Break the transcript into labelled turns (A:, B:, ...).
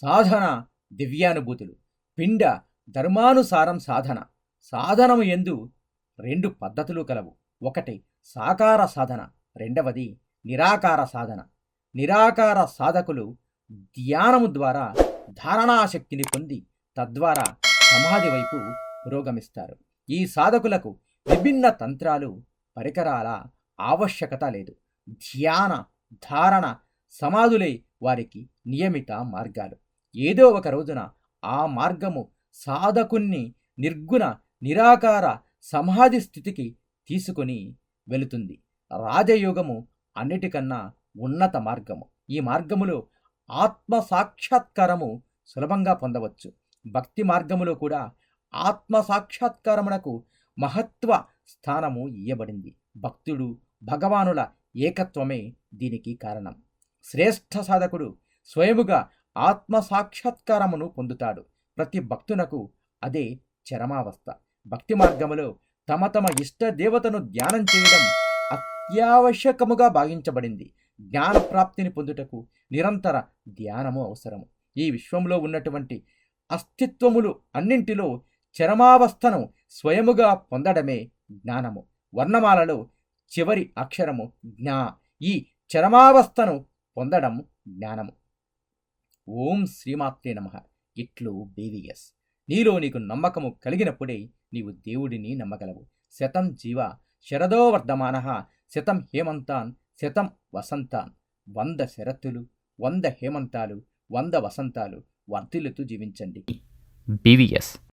A: సాధన దివ్యానుభూతులు. పిండ ధర్మానుసారం సాధన. సాధనము ఎందు రెండు పద్ధతులు కలవు. ఒకటి సాకార సాధన రెండవది నిరాకార సాధన. నిరాకార సాధకులు ధ్యానము ద్వారా ధారణాశక్తిని పొంది తద్వారా సమాధి వైపు పురోగమిస్తారు. ఈ సాధకులకు విభిన్న తంత్రాలు పరికరాల ఆవశ్యకత లేదు. ధ్యాన ధారణ సమాధులే వారికి నియమిత మార్గాలు. ఏదో ఒక రోజున ఆ మార్గము సాధకుణ్ణి నిర్గుణ నిరాకార సమాధి స్థితికి తీసుకొని వెళుతుంది. రాజయోగము అన్నిటికన్నా ఉన్నత మార్గము. ఈ మార్గములో ఆత్మ సాక్షాత్కారము సులభంగా పొందవచ్చు. భక్తి మార్గములో కూడా ఆత్మ సాక్షాత్కారమునకు మహత్వ స్థానము ఇయ్యబడింది. భక్తుడు భగవానుల ఏకత్వమే దీనికి కారణం. శ్రేష్ఠ సాధకుడు స్వయముగా ఆత్మ సాక్షాత్కారమును పొందుతాడు. ప్రతి భక్తునకు అదే చరమావస్థ. భక్తి మార్గములో తమ తమ ఇష్ట దేవతను ధ్యానం చేయడం అత్యావశ్యకముగా భావించబడింది. జ్ఞాన ప్రాప్తిని పొందుటకు నిరంతర ధ్యానము అవసరము. ఈ విశ్వంలో ఉన్నటువంటి అస్తిత్వములు అన్నింటిలో చరమావస్థను స్వయముగా పొందడమే జ్ఞానము. వర్ణమాలలో చివరి అక్షరము జ్ఞా. ఈ చరమావస్థను పొందడం జ్ఞానము. ఓం శ్రీమాత్రే నమ. ఇట్లు బీవీఎస్. నీలో నీకు నమ్మకము కలిగినప్పుడే నీవు దేవుడిని నమ్మగలవు. శతం జీవ శరదో వర్ధమాన. శతం హేమంతాన్ శతం వసంతాన్. వంద శరత్తులు వంద హేమంతాలు వంద వసంతాలు వర్ధిల్లుతూ జీవించండి.
B: బీవీఎస్.